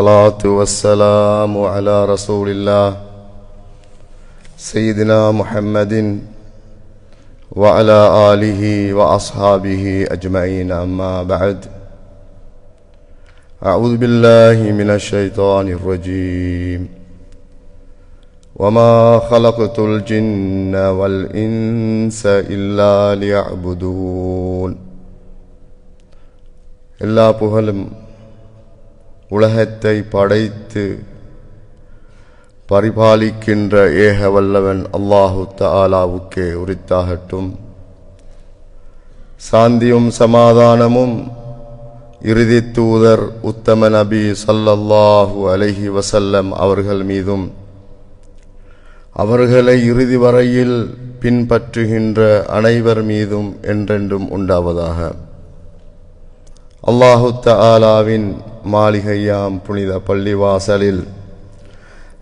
الصلاة والسلام على رسول الله سيدنا محمد وعلى آله وأصحابه أجمعين. أما بعد أعوذ بالله من الشيطان الرجيم. وما خلقت الجن والإنس إلا ليعبدون. إلا بهلم உலகத்தை படைத்து பரிபாலிக்கின்ற ஏக வல்லவன் அல்லாஹு தாலாவுக்கே உரித்தாகட்டும். சாந்தியும் சமாதானமும் இறுதி தூதர் உத்தம நபி சல்லல்லாஹு அலஹி வசல்லம் அவர்கள் மீதும் அவர்களை இறுதி வரையில் பின்பற்றுகின்ற அனைவர் மீதும் என்றென்றும் உண்டாவதாக. அல்லாஹு தாலாவின் மாளிகையாம் புனித பள்ளிவாசலில்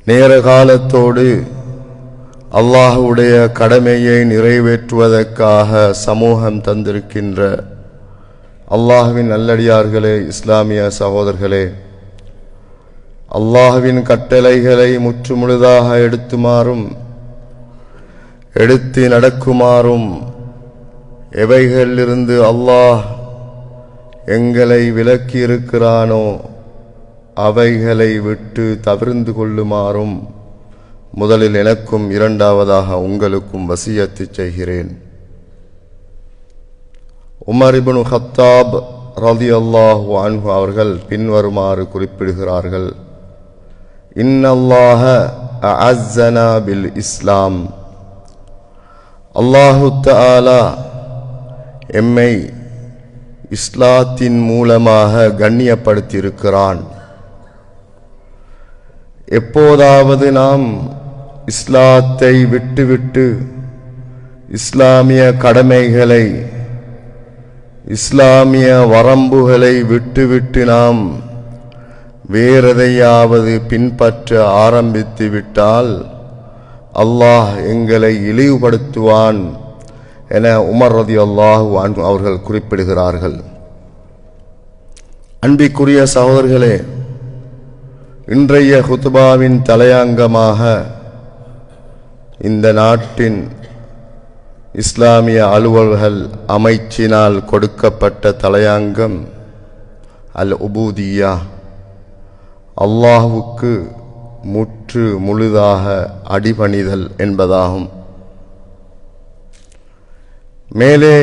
நேர காலத்தோடு அல்லாஹுடைய கடமையை நிறைவேற்றுவதற்காக சமூகம் தந்திருக்கின்ற அல்லாஹுவின் நல்லடியார்களே இஸ்லாமிய சகோதரர்களே அல்லாஹுவின் கட்டளைகளை முற்றுமுழுதாக எடுத்துமாறும் எடுத்து நடக்குமாறும் எவைகளிலிருந்து அல்லாஹ் எங்களை விலக்கியிருக்கிறானோ அவைகளை விட்டு தவிர்ந்து கொள்ளுமாறும் முதலில் எனக்கும் இரண்டாவதாக உங்களுக்கும் வசியத்து செய்கிறேன். உமர் இப்னு ஹத்தாப் ரதி அல்லாஹு அன்ஹு அவர்கள் பின்வருமாறு குறிப்பிடுகிறார்கள். இன்னல்லாஹ அஸ்ஸனா பில் இஸ்லாம். அல்லாஹு தஆலா எம்மை இஸ்லாத்தின் மூலமாக கண்ணியப்படுத்தியிருக்கிறான். எப்போதாவது நாம் இஸ்லாத்தை விட்டுவிட்டு இஸ்லாமிய கடமைகளை இஸ்லாமிய வரம்புகளை விட்டுவிட்டு நாம் வேறெதையாவது பின்பற்ற ஆரம்பித்து விட்டால் அல்லாஹ் எங்களை இழிவுபடுத்துவான். என உமர் ரதி அல்லாஹு அவர்கள் குறிப்பிடுகிறார்கள். அன்பிக்குரிய சகோதரர்களே இன்றைய ஹுத்துபாவின் தலையங்கமாக இந்த நாட்டின் இஸ்லாமிய அலுவல்கள் அமைச்சினால் கொடுக்கப்பட்ட தலையங்கம் அல் உபூதியா அல்லாஹுக்கு முற்று முழுதாக அடிபணிதல் என்பதாகும். மேலே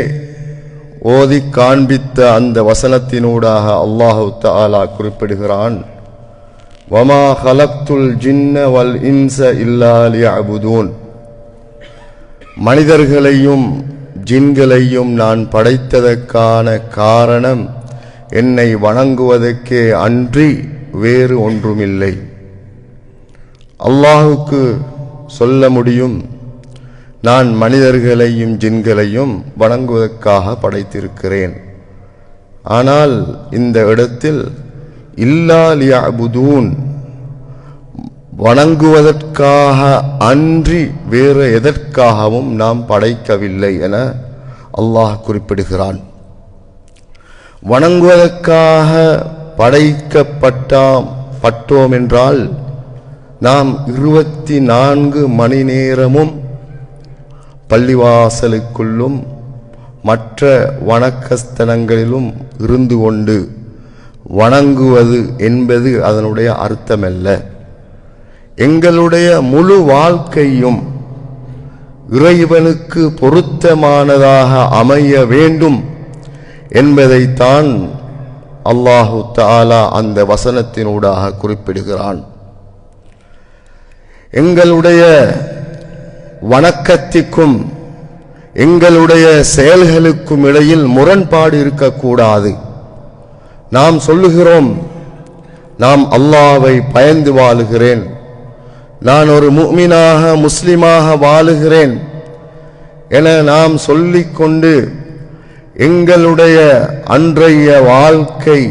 ஓதி காண்பித்த அந்த வசனத்தினூடாக அல்லாஹு தாலா குறிப்பிடுகிறான். வமா ஹலக்துல் ஜின்ன வல் இன்ச இல்லா மனிதர்களையும் ஜின்களையும் நான் படைத்ததற்கான காரணம் என்னை வணங்குவதற்கே அன்றி வேறு ஒன்றுமில்லை. அல்லாஹுக்கு சொல்ல முடியும் நான் மனிதர்களையும் ஜின்களையும் வணங்குவதற்காக படைத்திருக்கிறேன். ஆனால் இந்த இடத்தில் இல்லாலியாபுதூன் வணங்குவதற்காக அன்றி வேறு எதற்காகவும் நாம் படைக்கவில்லை என அல்லாஹ் குறிப்பிடுகிறான். வணங்குவதற்காக படைக்கப்பட்டாம் பட்டோம் என்றால் நாம் இருபத்தி நான்கு மணி நேரமும் பள்ளிவாசலுக்குள்ளும் மற்ற வணக்கஸ்தலங்களிலும் இருந்து கொண்டு வணங்குவது என்பது அதனுடைய அர்த்தமல்ல. எங்களுடைய முழு வாழ்க்கையும் இறைவனுக்கு பொருத்தமானதாக அமைய வேண்டும் என்பதைத்தான் அல்லாஹு தாலா அந்த வசனத்தினூடாக குறிப்பிடுகிறான். எங்களுடைய வணக்கத்திற்கும் எங்களுடைய செயல்களுக்கும் இடையில் முரண்பாடு இருக்கக்கூடாது. நாம் சொல்லுகிறோம் நாம் அல்லாவை பயந்து வாழுகிறேன். நான் ஒரு முக்மினாக முஸ்லிமாக வாழுகிறேன் என நாம் சொல்லிக்கொண்டு எங்களுடைய அன்றைய வாழ்க்கை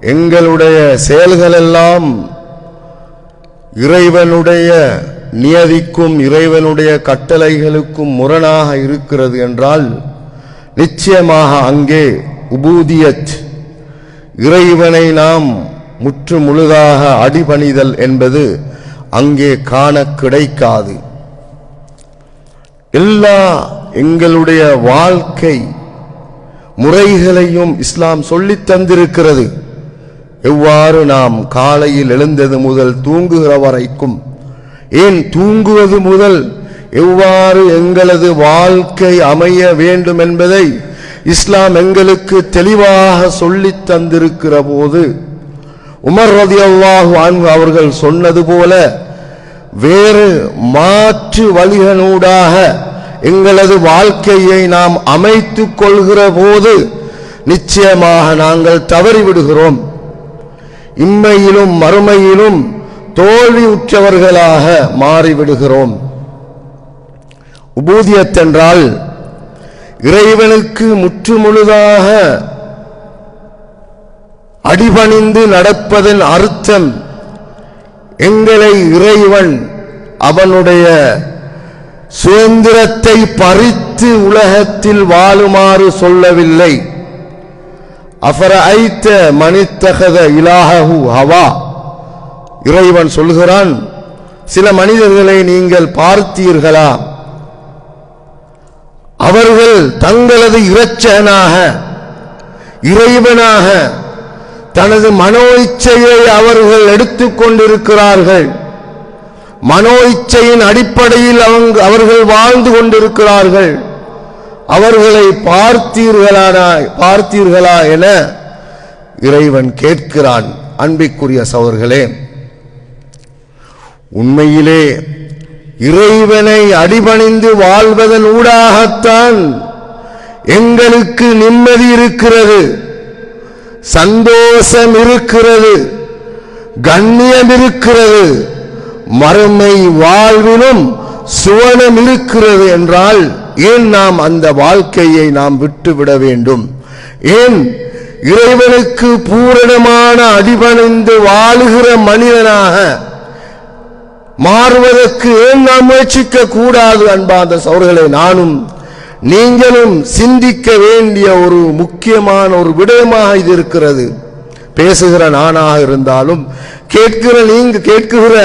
எங்களுடைய செயல்களெல்லாம் இறைவனுடைய நியதிக்கும் இறைவனுடைய கட்டளைகளுக்கும் முரணாக இருக்கிறது என்றால் நிச்சயமாக அங்கே உபூதியத் இறைவனை நாம் முற்று முழுதாக அடிபணிதல் என்பது அங்கே காண கிடைக்காது. எல்லா எங்களுடைய வாழ்க்கை முறைகளையும் இஸ்லாம் சொல்லித் தந்திருக்கிறது. எவ்வாறு நாம் காலையில் எழுந்தது முதல் தூங்குகிற வரைக்கும் ஏன் தூங்குவது முதல்? எவ்வாறு எங்களது வாழ்க்கை அமைய வேண்டும் என்பதை இஸ்லாம் எங்களுக்கு தெளிவாக சொல்லி தந்திருக்கிற போது உமர் ரதி அல்லாஹு அவர்கள் சொன்னது போல வேறு மாற்று வழிகளூடாக எங்களது வாழ்க்கையை நாம் அமைத்துக் கொள்கிற போது நிச்சயமாக நாங்கள் தவறிவிடுகிறோம். இம்மையிலும் மறுமையிலும் தோல்வி உற்றவர்களாக மாறிவிடுகிறோம். உபூதியத்தென்றால் இறைவனுக்கு முற்றுமுழுதாக அடிபணிந்து நடப்பதன் அர்த்தம் எங்களை இறைவன் அவனுடைய சுதந்திரத்தை பறித்து உலகத்தில் வாழுமாறு சொல்லவில்லை. அஃபர ஐத்த மனித்தகத இலாஹு ஹவா. இறைவன் சொல்கிறான் சில மனிதர்களை நீங்கள் பார்த்தீர்களா? அவர்கள் தங்களது இறைச்சனாக இறைவனாக தனது மனோ இச்சையை அவர்கள் எடுத்துக் கொண்டிருக்கிறார்கள். மனோ இச்சையின் அடிப்படையில் அவங்க அவர்கள் வாழ்ந்து கொண்டிருக்கிறார்கள். அவர்களை பார்த்தீர்களானா பார்த்தீர்களா என இறைவன் கேட்கிறான். அன்பிற்குரிய சவர்களே உண்மையிலே இறைவனை அடிபணிந்து வாழ்வதன் ஊடாகத்தான் எங்களுக்கு நிம்மதி இருக்கிறது சந்தோஷம் இருக்கிறது கண்ணியம் இருக்கிறது மறுமை வாழ்விலும் சுவனம் இருக்கிறது என்றால் ஏன் நாம் அந்த வாழ்க்கையை நாம் விட்டுவிட வேண்டும்? ஏன் இறைவனுக்கு பூரணமான அடிபணிந்து வாழுகிற மனிதனாக மாறுவதற்கு ஏன் நாம் முயற்சிக்க கூடாது அன்பார்ந்த சௌர்களே? நானும் நீங்களும் சிந்திக்க வேண்டிய ஒரு முக்கியமான ஒரு விடயமாக இது இருக்கிறது. பேசுகிற நானாக இருந்தாலும் கேட்கிற நீங்க கேட்குகிற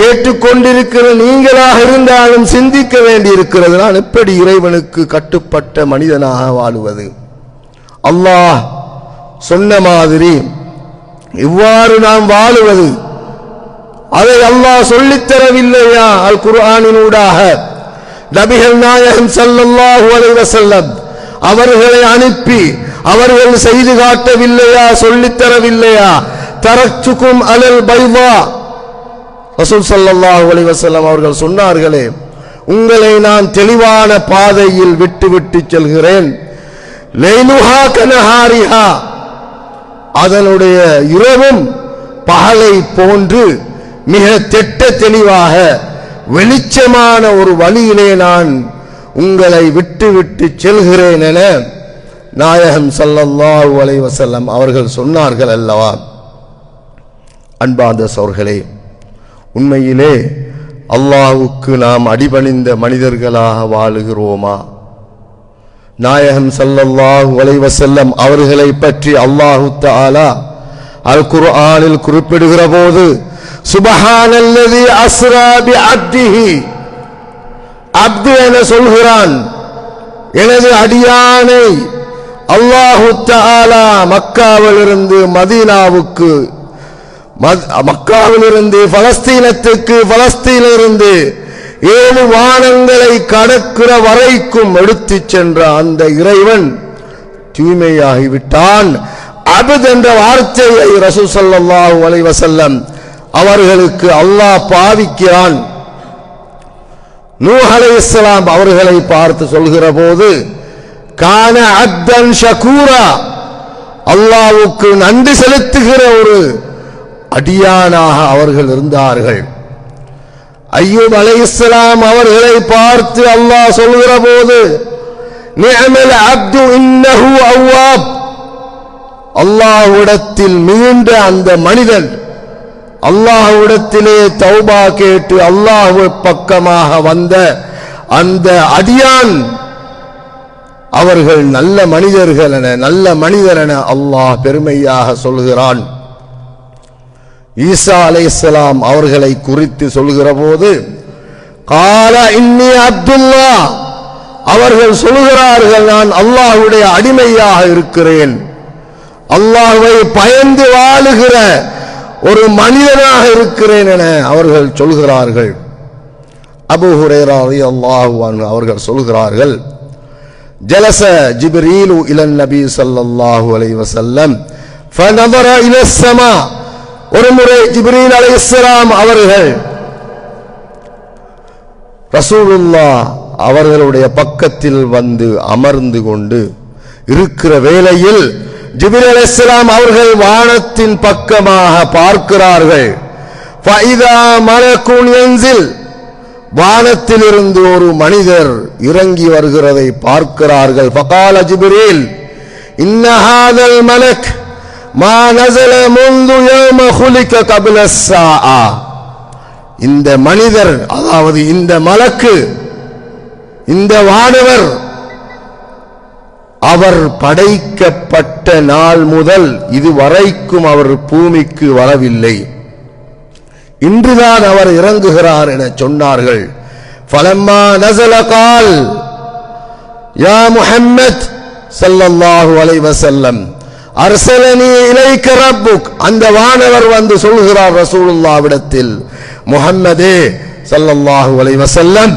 கேட்டுக்கொண்டிருக்கிற நீங்களாக இருந்தாலும் சிந்திக்க வேண்டி இருக்கிறது நான் எப்படி இறைவனுக்கு கட்டுப்பட்ட மனிதனாக வாழுவது? அல்லாஹ் சொன்ன மாதிரி இவ்வாறு நாம் வாழுவது அதை அல்லாஹ் சொல்லித் தரவில்லையா? அல் குர்ஆனினூடாக நபிகள் நாயகம் சல்லல்லாஹு அலைஹி வஸல்லம் அவர்களை அனுப்பி அவர்கள் செய்து காட்டவில்லையா? சொல்லித் தரவில்லையா? அலல் பைவா ரசூல் ஸல்லல்லாஹு அலைஹி வஸல்லம் அவர்கள் சொன்னார்களே உங்களை நான் தெளிவான பாதையில் விட்டு விட்டு செல்கிறேன். லைலுஹா கனஹாரிஹா. அதனுடைய இரவும் பகலை போன்று மிக திட்ட தெளிவாக வெளிச்சமான ஒரு வழியிலே நான் உங்களை விட்டு விட்டு செல்கிறேன் என நாயகம் சல்லல்லாஹு அலைவசல்லம் அவர்கள் சொன்னார்கள் அல்லவா? அன்பார்ந்த சோர்களே உண்மையிலே அல்லாஹுக்கு நாம் அடிபணிந்த மனிதர்களாக வாழுகிறோமா? நாயகம் சல்லல்லாஹு அலைவசல்லம் அவர்களை பற்றி அல்லாஹு தாலா அல் குர்ஆனில் குறிப்பிடுகிற போது சுபஹானல்லதி அஸ்ரா பி அப்திஹி அப்து என சொல்கிறான். எனது அடியானை அல்லாஹு தாலா மக்காவிலிருந்து மதீனாவுக்கு மக்காவிலிருந்து பலஸ்தீனத்துக்கு பலஸ்தீனிலிருந்து ஏழு வானங்களை கடக்கிற வரைக்கும் எடுத்துச் சென்ற அந்த இறைவன் தூய்மையாகிவிட்டான். அபத் என்ற வார்த்தையை ரசூசல்லாஹு அலைவசல்லம் அலைஹி அவர்களுக்கு அல்லாஹ் பாவிக்கிறான். நூ அலை இஸ்லாம் அவர்களை பார்த்து சொல்கிற போது கான அப்தன் ஷகூரா. அல்லாவுக்கு நன்றி செலுத்துகிற ஒரு அடியானாக அவர்கள் இருந்தார்கள். ஐயூப் அலைஹிஸ்ஸலாம் அவர்களை பார்த்து அல்லாஹ் சொல்கிற போது நிஅமல் அப்து அல்லாஹ்விடத்தில் மீண்ட அந்த மனிதன் அல்லாஹ்விடத்திலே தௌபா கேட்டு அல்லாஹ் பக்கமாக வந்த அந்த அடியான் அவர்கள் நல்ல மனிதர்கள் என நல்ல மனிதர் என அல்லாஹ் பெருமையாக சொல்கிறான். ஈசா அலைசலாம் அவர்களை குறித்து சொல்கிற போது கால இன்னி அப்துல்லா. அவர்கள் சொல்கிறார்கள் நான் அல்லாஹுடைய அடிமையாக இருக்கிறேன். அல்லாஹுவை பயந்து வாழுகிற ஒரு மனிதனாக இருக்கிறேன் என அவர்கள் சொல்கிறார்கள். அபு ஹுரேரா ரலியல்லாஹு அவர்கள் சொல்கிறார்கள் ஜலச ஜிப்ரீலு இலன் நபி ஸல்லல்லாஹு அலை வசல்லம் ஒரு முறை ஜிப்ரீல் அலைஹிஸ்ஸலாம் அவர்கள் ரசூலுல்லா அவர்களுடைய பக்கத்தில் வந்து அமர்ந்து கொண்டு இருக்கிற வேளையில் ஜிபிர் அலிஸ்லாம் அவர்கள் வானத்தின் பக்கமாக பார்க்கிறார்கள். வானத்தில் இருந்து ஒரு மனிதர் இறங்கி வருகிறதை பார்க்கிறார்கள். பகால ஜிபிரில் இன்னஹாதல் மலக் மா நசல முந்து யௌம ஹுலிக கபிலஸ்ஸா இந்த மனிதர் அதாவது இந்த மலக்கு இந்த வானவர் அவர் படைக்கப்பட்ட நாள் முதல் இதுவரைக்கும் அவர் பூமிக்கு வரவில்லை. இன்றுதான் அவர் இறங்குகிறார் என சொன்னார்கள். பலம்மா நசல கால் யா முஹம்மத் சல்லல்லாஹு அலைவசல்லம் வஸல்லம் அர்சலனி இலைக்க ரப்புக். அந்த வானவர் வந்து சொல்கிறார் ரசூலுல்லாவிடத்தில் முஹம்மதே சல்லல்லாஹு அலைவசல்லம்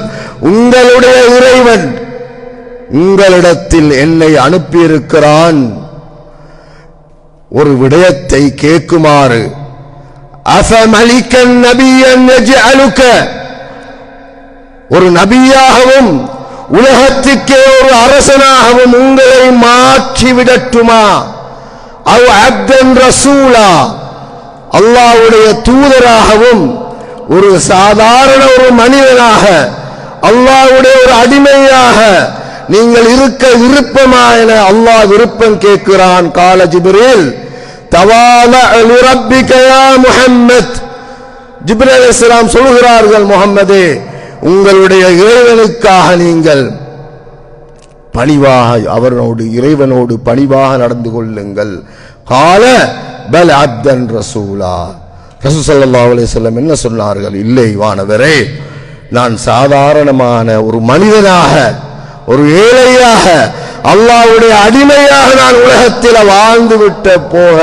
உங்களுடைய இறைவன் உங்களிடத்தில் என்னை அனுப்பியிருக்கிறான். ஒரு விடயத்தை கேட்குமாறு அசமளிக்கன் நபியன் அழுக்க ஒரு நபியாகவும் உலகத்துக்கே ஒரு அரசனாகவும் உங்களை மாற்றி விடட்டுமா அவ் அப்தன் ரசூலா அல்லாவுடைய தூதராகவும் ஒரு சாதாரண ஒரு மனிதனாக அல்லாவுடைய ஒரு அடிமையாக நீங்கள் இருக்க விருப்பமா என அல்லாஹ் விருப்பம் கேட்கிறான். கால ஜிபிரில் தவால லிரப்பிக யா சொல்கிறார்கள் முஹம்மதே உங்களுடைய இறைவனுக்காக நீங்கள் பணிவாக அவரோடு இறைவனோடு பணிவாக நடந்து கொள்ளுங்கள். கால பல் அப்தன் ரசூலா. ரசூசல்லா ஸல்லல்லாஹு அலைஹி என்ன சொன்னார்கள்? இல்லை வானவரே நான் சாதாரணமான ஒரு மனிதனாக ஒரு ஏழையாக அல்லாவுடைய அடிமையாக நான் உலகத்தில் வாழ்ந்து விட்ட போக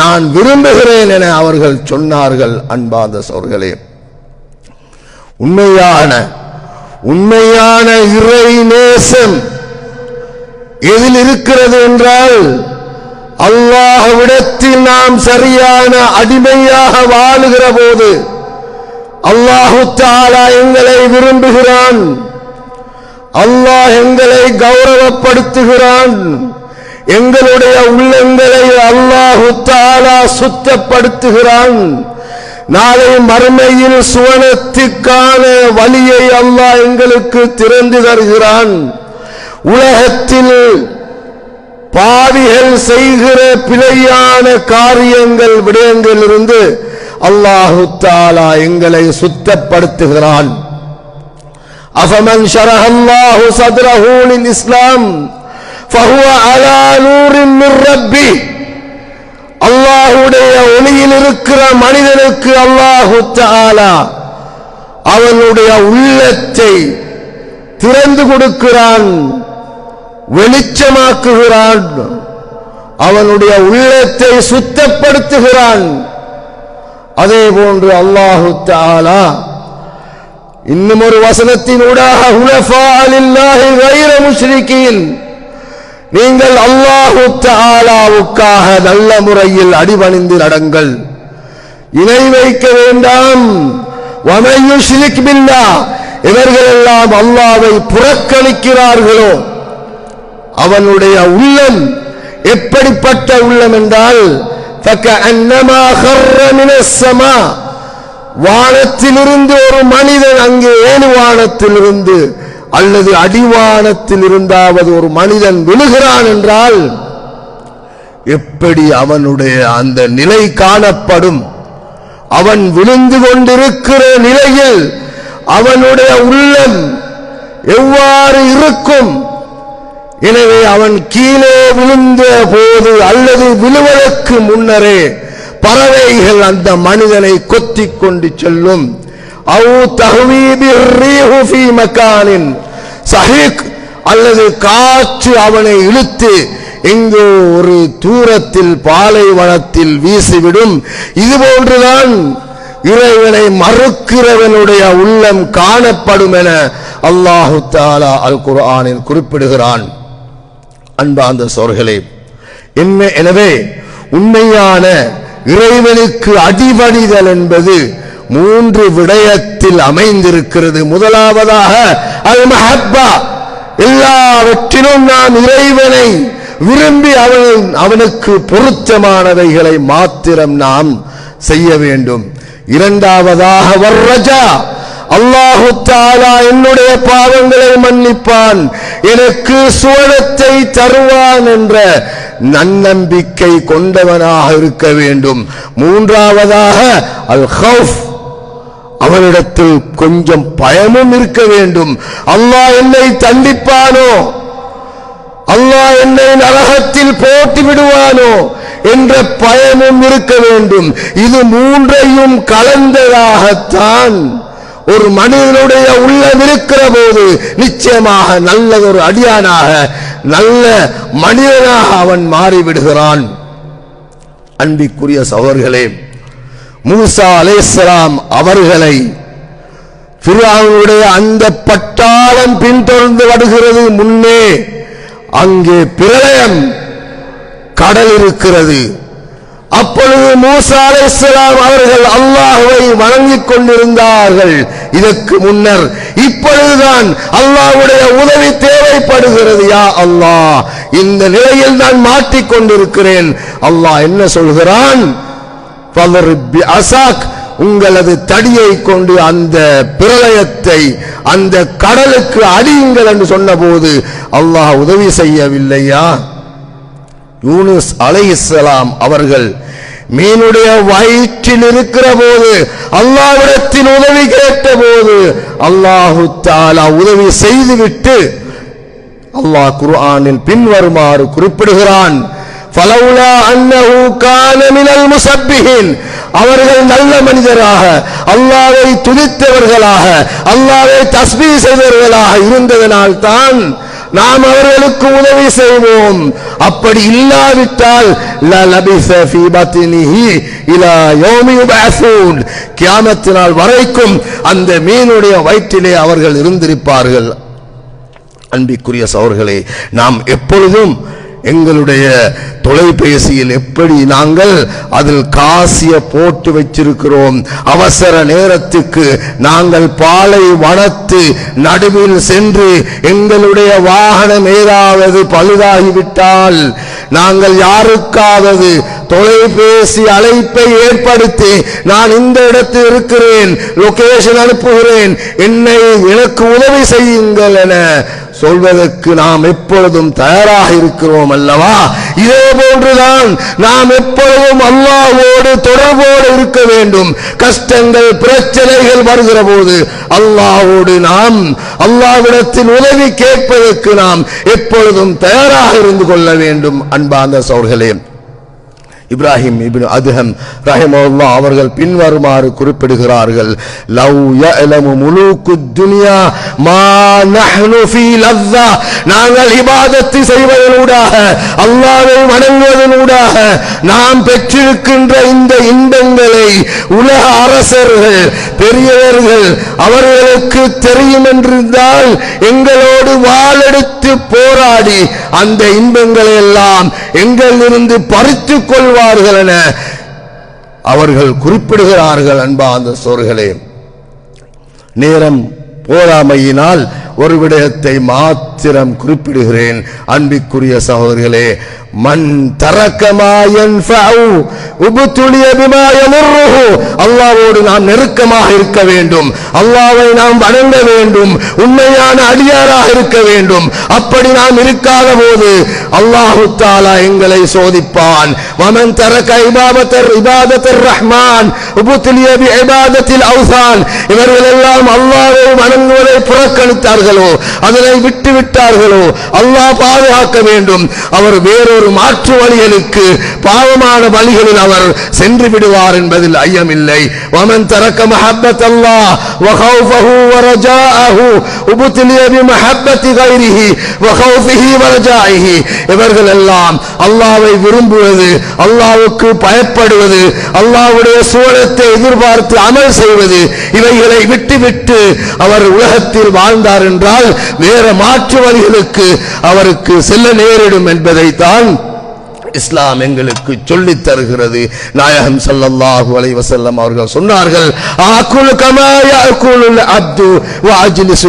நான் விரும்புகிறேன் என அவர்கள் சொன்னார்கள் அன்பாந்த சோர்களே. உண்மையான உண்மையான இறை நேசம் எதில் இருக்கிறது என்றால் அல்லாஹ்விடத்தில் நாம் சரியான அடிமையாக வாழுகிற போது அல்லாஹு தாலா எங்களை விரும்புகிறான். அல்லாஹ் எங்களை கௌரவப்படுத்துகிறான். எங்களுடைய உள்ளங்களை அல்லாஹு தாலா சுத்தப்படுத்துகிறான். நாளை மறுமையில் சுவனத்துக்கான வழியை அல்லாஹ் எங்களுக்கு திறந்து தருகிறான். உலகத்தில் பாவிகள் செய்கிற பிழையான காரியங்கள் விடயங்களிலிருந்து அல்லாஹு தாலா எங்களை சுத்தப்படுத்துகிறான். أفمن شرح الله صدره للإسلام இஸ்லாம் على نور من ربه. அல்லாஹுடைய ஒளியில் இருக்கிற மனிதனுக்கு அல்லாஹு தாலா அவனுடைய உள்ளத்தை திறந்து கொடுக்கிறான் வெளிச்சமாக்குகிறான் அவனுடைய உள்ளத்தை சுத்தப்படுத்துகிறான் அதே போன்று அல்லாஹு தாலா இன்னும் ஒரு வசனத்தின் நீங்கள் அல்லாஹு தாலாவுக்காக நல்ல முறையில் அடிபணிந்து நடங்கள். இணை வைக்க வேண்டாம். இவர்களெல்லாம் அல்லாவை புறக்கணிக்கிறார்களோ? அவனுடைய உள்ளம் எப்படிப்பட்ட உள்ளம் என்றால் தக்க அன்னமாக வானத்திலிருந்து ஒரு மனிதன் அங்கே ஏழுவானத்திலிருந்து அல்லது அடிவானத்தில் இருந்தாவது ஒரு மனிதன் விழுகிறான் என்றால் எப்படி அவனுடைய அந்த நிலை காணப்படும்? அவன் விழுந்து கொண்டிருக்கிற நிலையில் அவனுடைய உள்ளம் எவ்வாறு இருக்கும்? எனவே அவன் கீழே விழுந்த போது அல்லது விழுவதற்கு முன்னரே பறவைகள் அந்த மனிதனை கொத்தி கொண்டு செல்லும். அவு அல்லது காற்று அவனை இழுத்து எங்கோ ஒரு தூரத்தில் பாலைவனத்தில் வீசிவிடும். இது போன்றுதான் இறைவனை மறுக்கிறவனுடைய உள்ளம் காணப்படும் என அல்லாஹு தாலா அல் குர்ஆனில் குறிப்பிடுகிறான். அன்பாந்த சோர்களே என்ன எனவே உண்மையான இறைவனுக்கு அடிபணிதல் என்பது மூன்று விடயத்தில் அமைந்திருக்கிறது. முதலாவதாக அது மஹப்பா. எல்லாவற்றிலும் நாம் இறைவனை விரும்பி அவன் அவனுக்கு பொருத்தமானவைகளை மாத்திரம் நாம் செய்ய வேண்டும். இரண்டாவதாக வர்ரஜா. அல்லாஹு தாலா என்னுடைய பாவங்களை மன்னிப்பான். எனக்கு சுவனத்தை தருவான் என்ற நன்னம்பிக்கை கொண்டவனாக இருக்க வேண்டும். மூன்றாவதாக அல் ஹவுஃப் அவனிடத்தில் கொஞ்சம் பயமும் இருக்க வேண்டும். அல்லாஹ் என்னை தண்டிப்பானோ? அல்லாஹ் என்னை நரகத்தில் போட்டு விடுவானோ? என்ற பயமும் இருக்க வேண்டும். இது மூன்றையும் கலந்ததாகத்தான் ஒரு மனிதனுடைய உள்ளம் இருக்கிற போது நிச்சயமாக ஒரு அடியானாக நல்ல மனிதனாக அவன் மாறிவிடுகிறான். அன்பிக்குரிய சகோதர்களே மூசா அலேஸ்லாம் அவர்களை ஃபிரௌனுடைய அந்த பட்டாளம் பின்தொடர்ந்து வருகிறது முன்னே அங்கே பிரளயம் கடல் இருக்கிறது அப்பொழுது மூசா அலை இஸ்லாம் அவர்கள் அல்லாஹுவை வணங்கிக் கொண்டிருந்தார்கள். இதற்கு முன்னர் இப்பொழுதுதான் அல்லாஹுடைய உதவி தேவைப்படுகிறது. யா அல்லாஹ் இந்த நிலையில் நான் மாட்டிக்கொண்டிருக்கிறேன் அல்லாஹ் என்ன சொல்கிறான்? அசாக் உங்களது தடியை கொண்டு அந்த பிரளயத்தை அந்த கடலுக்கு அடியுங்கள் என்று சொன்னபோது அல்லாஹ் உதவி செய்யவில்லையா? யூனுஸ் இஸ்லாம் அவர்கள் மீனுடைய வயிற்றில் இருக்கிற போது அல்லாஹ்விடத்தில் உதவி கேட்ட போது அல்லாஹு தாலா உதவி செய்துவிட்டு அல்லாஹ் குர்ஆனில் பின்வருமாறு குறிப்பிடுகிறான். அவர்கள் நல்ல மனிதராக அல்லாவை துதித்தவர்களாக அல்லாவை தஸ்மீ செய்தவர்களாக இருந்ததனால் தான் நாம் அவர்களுக்கு உதவி செய்வோம். அப்படி இல்லாவிட்டால் கியாமத்தினால் வரைக்கும் அந்த மீனுடைய வயிற்றிலே அவர்கள் இருந்திருப்பார்கள். அன்பிக்குரிய சவர்களே நாம் எப்பொழுதும் எங்களுடைய தொலைபேசியில் எப்படி நாங்கள் அதில் காசிய போட்டு வச்சிருக்கிறோம். அவசர நேரத்துக்கு நாங்கள் பாலை வனத்து நடுவில் சென்று எங்களுடைய வாகனம் ஏதாவது பழுதாகிவிட்டால் நாங்கள் யாருக்காவது தொலைபேசி அழைப்பை ஏற்படுத்தி நான் இந்த இடத்தில் இருக்கிறேன் லொகேஷன் அனுப்புகிறேன் என்னை எனக்கு உதவி செய்யுங்கள் என சொல்வதற்கு நாம் எப்பொழுதும் தயாராக இருக்கிறோம் அல்லவா? இதே போன்றுதான் நாம் எப்பொழுதும் அல்லாவோடு தொடர்போடு இருக்க வேண்டும். கஷ்டங்கள் பிரச்சனைகள் வருகிற போது அல்லாவோடு நாம் அல்லாவிடத்தில் உதவி கேட்பதற்கு நாம் எப்பொழுதும் தயாராக இருந்து கொள்ள வேண்டும் அன்பாந்த சோர்களே. இப்ராஹிம் இபின் அதுஹம் ரஹிமல்லா அவர்கள் பின்வருமாறு குறிப்பிடுகிறார்கள். லவ் யலமு முலூக்கு துனியா மா நஹ்னு ஃபீ லzzா நாங்கள் இபாதத்து செய்வதனூடாக அல்லாஹ்வை வணங்குவதனூடாக நாம் பெற்றிருக்கின்ற இந்த இன்பங்களை உலக அரசர்கள் பெரியவர்கள் அவர்களுக்கு தெரியும் என்றிருந்தால் எங்களோடு வாழெடுத்து போராடி அந்த இன்பங்களை எல்லாம் எங்களிலிருந்து பறித்துக் கொள்வார்கள் என அவர்கள் குறிப்பிடுகிறார்கள் அன்பா அந்த சோர்களே. நேரம் போராமையினால் ஒரு விடயத்தை மாத்திரம் குறிப்பிடுகிறேன். அன்பிற்குரிய சகோதரிகளே மன் தரக்கமாயன் உபுத்துளிய அல்லாவோடு நாம் நெருக்கமாக இருக்க வேண்டும். அல்லாவை நாம் வணங்க வேண்டும். உண்மையான அடியாராக இருக்க வேண்டும். அப்படி நாம் இருக்காத போது அல்லாஹு தாலா எங்களை சோதிப்பான். வமன் தரக்க இபாபத்தர் இபாதத்தர் ரஹ்மான் உபுத்துளிய இபாதத்தில் அவுசான் இவர்கள் எல்லாம் அல்லாவை வணங்குவதை புறக்கணித்தார்கள். செய்தார்களோ அதனை விட்டு விட்டார்களோ அல்லாஹ் பாதுகாக்க வேண்டும் அவர் வேறொரு மாற்று வழிகளுக்கு பாவமான வழிகளில் அவர் சென்று விடுவார் என்பதில் ஐயமில்லை ومن ترك محبة الله وخوفه ورجاءه ابتلي بمحبة غيره وخوفه ورجائه இவர்கள் எல்லாம் அல்லாஹ்வை விரும்புவது அல்லாஹ்வுக்கு பயப்படுவது அல்லாஹ்வுடைய சூழத்தை எதிர்பார்த்து அமல் செய்வது இவைகளை விட்டுவிட்டு அவர் உலகத்தில் வாழ்ந்தார் என்றால் வேற மாற்று வழிகளுக்கு அவருக்கு செல்ல நேரிடும் என்பதைத்தான் இஸ்லாம் எங்களுக்கு சொல்லி தருகிறது. நாயகம் சல்லல்லாஹு அலைஹி வஸல்லம் அவர்கள் சொன்னார்கள் ஆக்குலு கமா யாக்குலுல் அப்து வ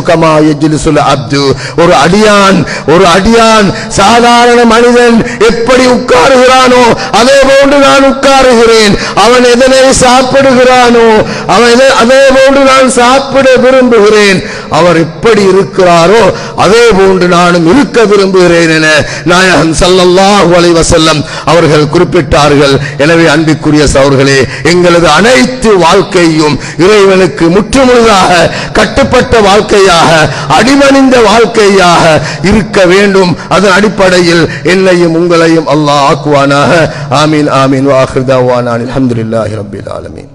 கமா யஜ்லிசுல் அப்து. ஒரு அடியான் ஒரு அடியான் சாதாரண மனிதன் எப்படி உட்காருகிறானோ அதே போன்று நான் உட்காருகிறேன். அவன் எதனை சாப்பிடுகிறானோ அவன் அதே போன்று நான் சாப்பிட விரும்புகிறேன். அவர் எப்படி இருக்கிறாரோ அதே போன்று நானும் இருக்க விரும்புகிறேன் என நாயகம் சல்லல்லாஹு அலைஹி வஸல்லம் அவர்கள் குறிப்பிட்டார்கள். எனவே அன்பிற்குரிய சவர்களே எங்களது அனைத்து வாழ்க்கையும் இறைவனுக்கு முற்றுமுழுதாக கட்டுப்பட்ட வாழ்க்கையாக அடிமணிந்த வாழ்க்கையாக இருக்க வேண்டும். அதன் அடிப்படையில் என்னையும் உங்களையும் அல்லாஹ் ஆக்குவானாக. ஆமீன் ஆமீன். வாஹிர் தாவானான் ஆலமீன்.